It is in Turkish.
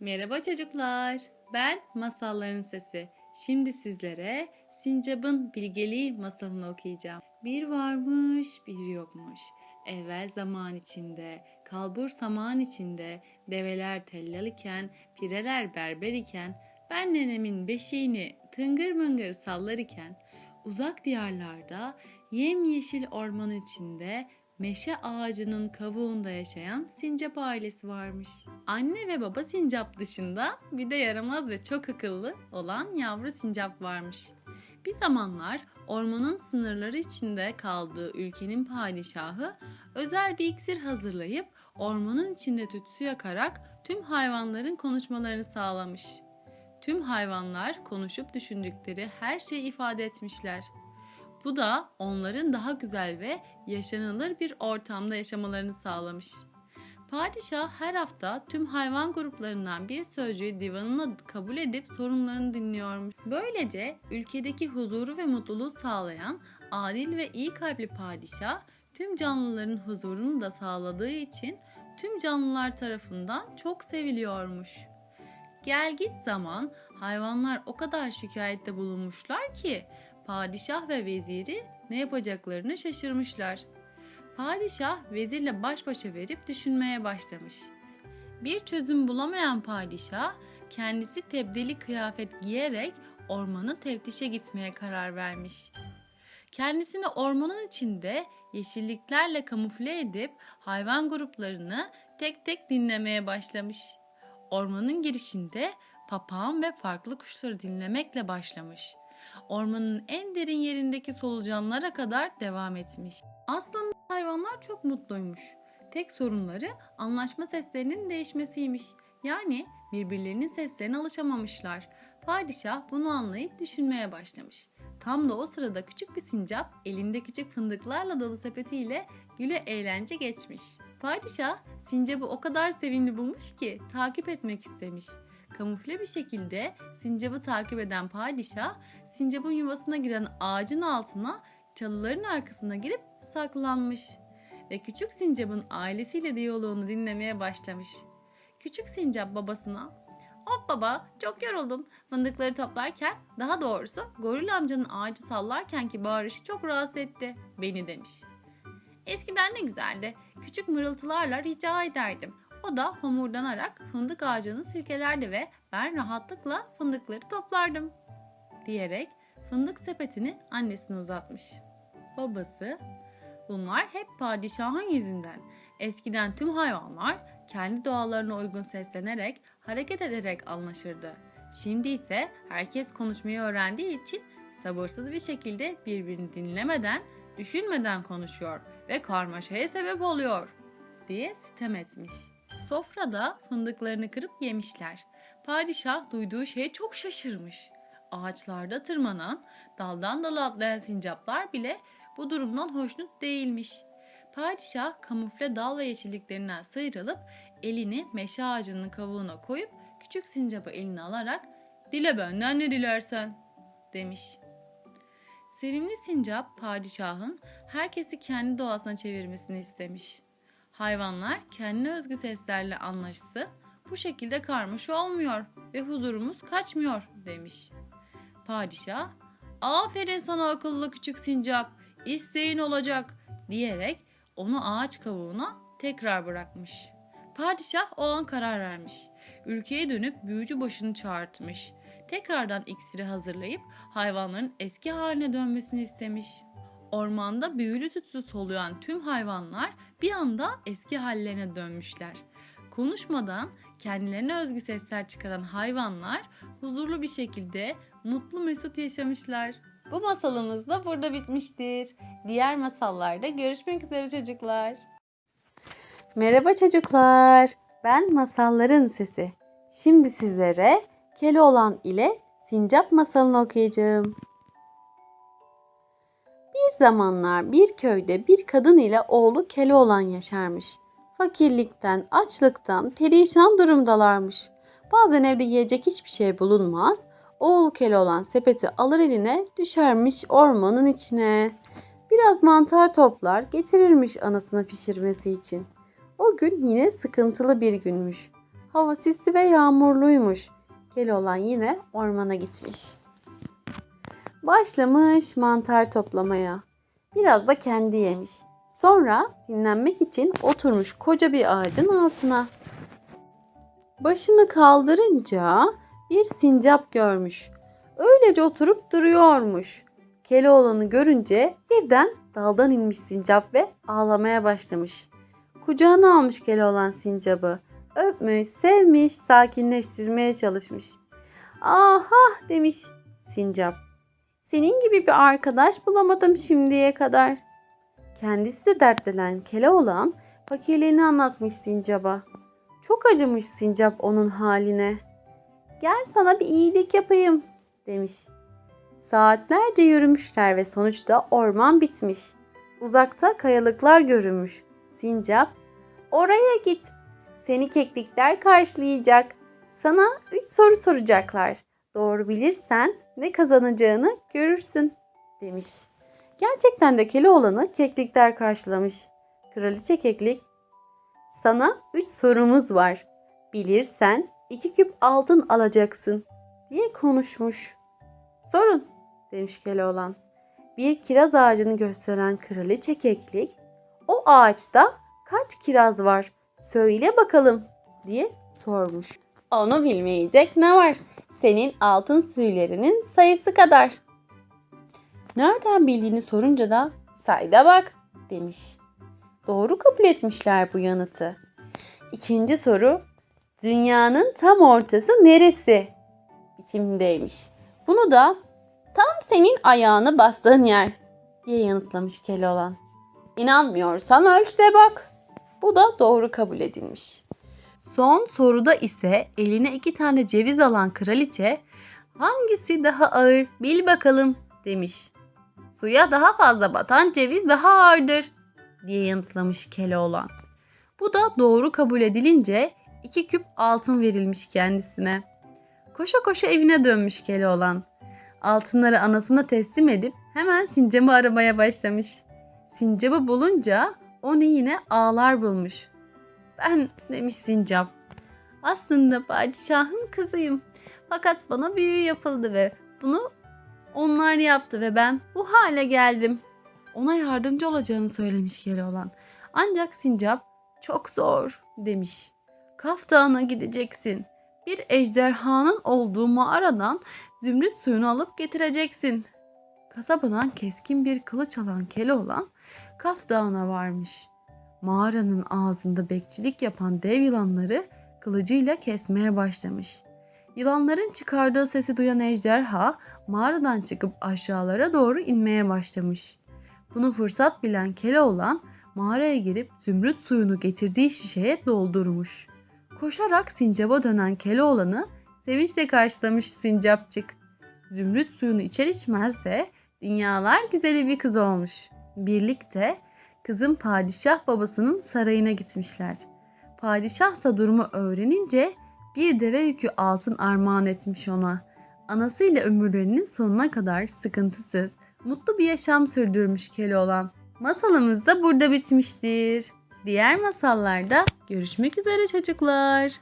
Merhaba çocuklar. Ben Masalların Sesi. Şimdi sizlere Sincap'ın bilgeliği masalını okuyacağım. Bir varmış, bir yokmuş. Evvel zaman içinde, kalbur saman içinde, develer tellal iken, pireler berber iken, ben nenemin beşiğini tıngır mıngır sallar iken, uzak diyarlarda, yemyeşil orman içinde, meşe ağacının kavuğunda yaşayan sincap ailesi varmış. Anne ve baba sincap dışında bir de yaramaz ve çok akıllı olan yavru sincap varmış. Bir zamanlar ormanın sınırları içinde kaldığı ülkenin padişahı özel bir iksir hazırlayıp ormanın içinde tütsü yakarak tüm hayvanların konuşmalarını sağlamış. Tüm hayvanlar konuşup düşündükleri her şeyi ifade etmişler. Bu da onların daha güzel ve yaşanılır bir ortamda yaşamalarını sağlamış. Padişah her hafta tüm hayvan gruplarından bir sözcüğü divanına kabul edip sorunlarını dinliyormuş. Böylece ülkedeki huzuru ve mutluluğu sağlayan adil ve iyi kalpli padişah tüm canlıların huzurunu da sağladığı için tüm canlılar tarafından çok seviliyormuş. Gel git zaman hayvanlar o kadar şikayette bulunmuşlar ki padişah ve veziri ne yapacaklarını şaşırmışlar. Padişah vezirle baş başa verip düşünmeye başlamış. Bir çözüm bulamayan padişah kendisi tebdili kıyafet giyerek ormanı teftişe gitmeye karar vermiş. Kendisini ormanın içinde yeşilliklerle kamufle edip hayvan gruplarını tek tek dinlemeye başlamış. Ormanın girişinde papağan ve farklı kuşları dinlemekle başlamış. Ormanın en derin yerindeki solucanlara kadar devam etmiş. Aslında hayvanlar çok mutluymuş. Tek sorunları anlaşma seslerinin değişmesiymiş. Yani birbirlerinin seslerine alışamamışlar. Padişah bunu anlayıp düşünmeye başlamış. Tam da o sırada küçük bir sincap elinde küçük fındıklarla dolu sepetiyle güle eğlence geçmiş. Padişah sincabı o kadar sevimli bulmuş ki takip etmek istemiş. Kamufle bir şekilde sincabı takip eden padişah sincabın yuvasına giden ağacın altına çalıların arkasına girip saklanmış ve küçük sincabın ailesiyle diyaloğunu dinlemeye başlamış. Küçük sincap babasına Hop baba çok yoruldum. Fındıkları toplarken daha doğrusu goril amcanın ağacı sallarken ki bağırışı çok rahatsız etti beni demiş. Eskiden ne güzeldi. Küçük mırıltılarla rica ederdim. O da homurdanarak fındık ağacını silkelerdi ve ben rahatlıkla fındıkları toplardım. Diyerek fındık sepetini annesine uzatmış. Babası, bunlar hep padişahın yüzünden. Eskiden tüm hayvanlar kendi doğalarına uygun seslenerek, hareket ederek anlaşırdı. Şimdi ise herkes konuşmayı öğrendiği için sabırsız bir şekilde birbirini dinlemeden, düşünmeden konuşuyor ve karmaşaya sebep oluyor diye sitem etmiş. Sofrada fındıklarını kırıp yemişler. Padişah duyduğu şeye çok şaşırmış. Ağaçlarda tırmanan, daldan dala atlayan sincaplar bile bu durumdan hoşnut değilmiş. Padişah kamufle dal ve yeşilliklerinden sıyrılıp elini meşe ağacının kavuğuna koyup küçük sincapı eline alarak ''Dile benden ne dilersen'' demiş. Sevimli sincap padişahın herkesi kendi doğasına çevirmesini istemiş. Hayvanlar kendine özgü seslerle anlaşsın, bu şekilde karmaşa olmuyor ve huzurumuz kaçmıyor demiş. Padişah, aferin sana akıllı küçük sincap, isteğin olacak diyerek onu ağaç kavuğuna tekrar bırakmış. Padişah o an karar vermiş. Ülkeye dönüp büyücü başını çağırtmış. Tekrardan iksiri hazırlayıp hayvanların eski haline dönmesini istemiş. Ormanda büyülü tütsü soluyan tüm hayvanlar bir anda eski hallerine dönmüşler. Konuşmadan kendilerine özgü sesler çıkaran hayvanlar huzurlu bir şekilde mutlu mesut yaşamışlar. Bu masalımız da burada bitmiştir. Diğer masallarda görüşmek üzere çocuklar. Merhaba çocuklar. Ben Masalların Sesi. Şimdi sizlere Keloğlan ile Sincap masalını okuyacağım. Bir zamanlar bir köyde bir kadın ile oğlu Keloğlan yaşarmış. Fakirlikten, açlıktan perişan durumdalarmış. Bazen evde yiyecek hiçbir şey bulunmaz. Oğul Keloğlan sepeti alır eline düşermiş ormanın içine. Biraz mantar toplar getirirmiş anasına pişirmesi için. O gün yine sıkıntılı bir günmüş. Hava sisli ve yağmurluymuş. Keloğlan yine ormana gitmiş. Başlamış mantar toplamaya. Biraz da kendi yemiş. Sonra dinlenmek için oturmuş koca bir ağacın altına. Başını kaldırınca bir sincap görmüş. Öylece oturup duruyormuş. Keloğlan'ı görünce birden daldan inmiş sincap ve ağlamaya başlamış. Kucağına almış Keloğlan sincabı. Öpmüş, sevmiş, sakinleştirmeye çalışmış. Aha demiş sincap. Senin gibi bir arkadaş bulamadım şimdiye kadar. Kendisi de dertlenen Keloğlan fakirliğini anlatmış sincaba. Çok acımış sincap onun haline. Gel sana bir iyilik yapayım demiş. Saatlerce yürümüşler ve sonuçta orman bitmiş. Uzakta kayalıklar görünmüş. Sincap, oraya git. Seni keklikler karşılayacak. Sana üç soru soracaklar. Doğru bilirsen ne kazanacağını görürsün demiş. Gerçekten de Keloğlan'ı keklikler karşılamış. Kraliçe keklik, sana üç sorumuz var. Bilirsen iki küp altın alacaksın diye konuşmuş. Sorun demiş Keloğlan. Bir kiraz ağacını gösteren kraliçe keklik, o ağaçta kaç kiraz var söyle bakalım diye sormuş. Onu bilmeyecek ne var? Senin altın suylerinin sayısı kadar. Nereden bildiğini sorunca da sayda bak demiş. Doğru kabul etmişler bu yanıtı. İkinci soru, dünyanın tam ortası neresi? biçimdeymiş. Bunu da tam senin ayağını bastığın yer diye yanıtlamış Keloğlan. İnanmıyorsan ölç de bak. Bu da doğru kabul edilmiş. Son soruda ise eline iki tane ceviz alan kraliçe hangisi daha ağır bil bakalım demiş. Suya daha fazla batan ceviz daha ağırdır diye yanıtlamış Keloğlan. Bu da doğru kabul edilince iki küp altın verilmiş kendisine. Koşa koşa evine dönmüş Keloğlan. Altınları anasına teslim edip hemen sincabı aramaya başlamış. Sincabı bulunca onu yine ağlar bulmuş. Ben demiş sincap. Aslında padişahın kızıyım. Fakat bana büyü yapıldı ve bunu onlar yaptı ve ben bu hale geldim. Ona yardımcı olacağını söylemiş Keloğlan. Ancak sincap çok zor demiş. Kaf Dağı'na gideceksin. Bir ejderhanın olduğu mağaradan zümrüt suyunu alıp getireceksin. Kasabadan keskin bir kılıç alan Keloğlan Kaf Dağı'na varmış. Mağaranın ağzında bekçilik yapan dev yılanları kılıcıyla kesmeye başlamış. Yılanların çıkardığı sesi duyan ejderha mağaradan çıkıp aşağılara doğru inmeye başlamış. Bunu fırsat bilen Keloğlan mağaraya girip zümrüt suyunu getirdiği şişeye doldurmuş. Koşarak sincaba dönen Keloğlan'ı sevinçle karşılamış sincapçık. Zümrüt suyunu içer içmez de dünyalar güzeli bir kız olmuş. Birlikte kızın padişah babasının sarayına gitmişler. Padişah da durumu öğrenince bir deve yükü altın armağan etmiş ona. Anasıyla ömürlerinin sonuna kadar sıkıntısız, mutlu bir yaşam sürdürmüş Keloğlan. Masalımız da burada bitmiştir. Diğer masallarda görüşmek üzere çocuklar.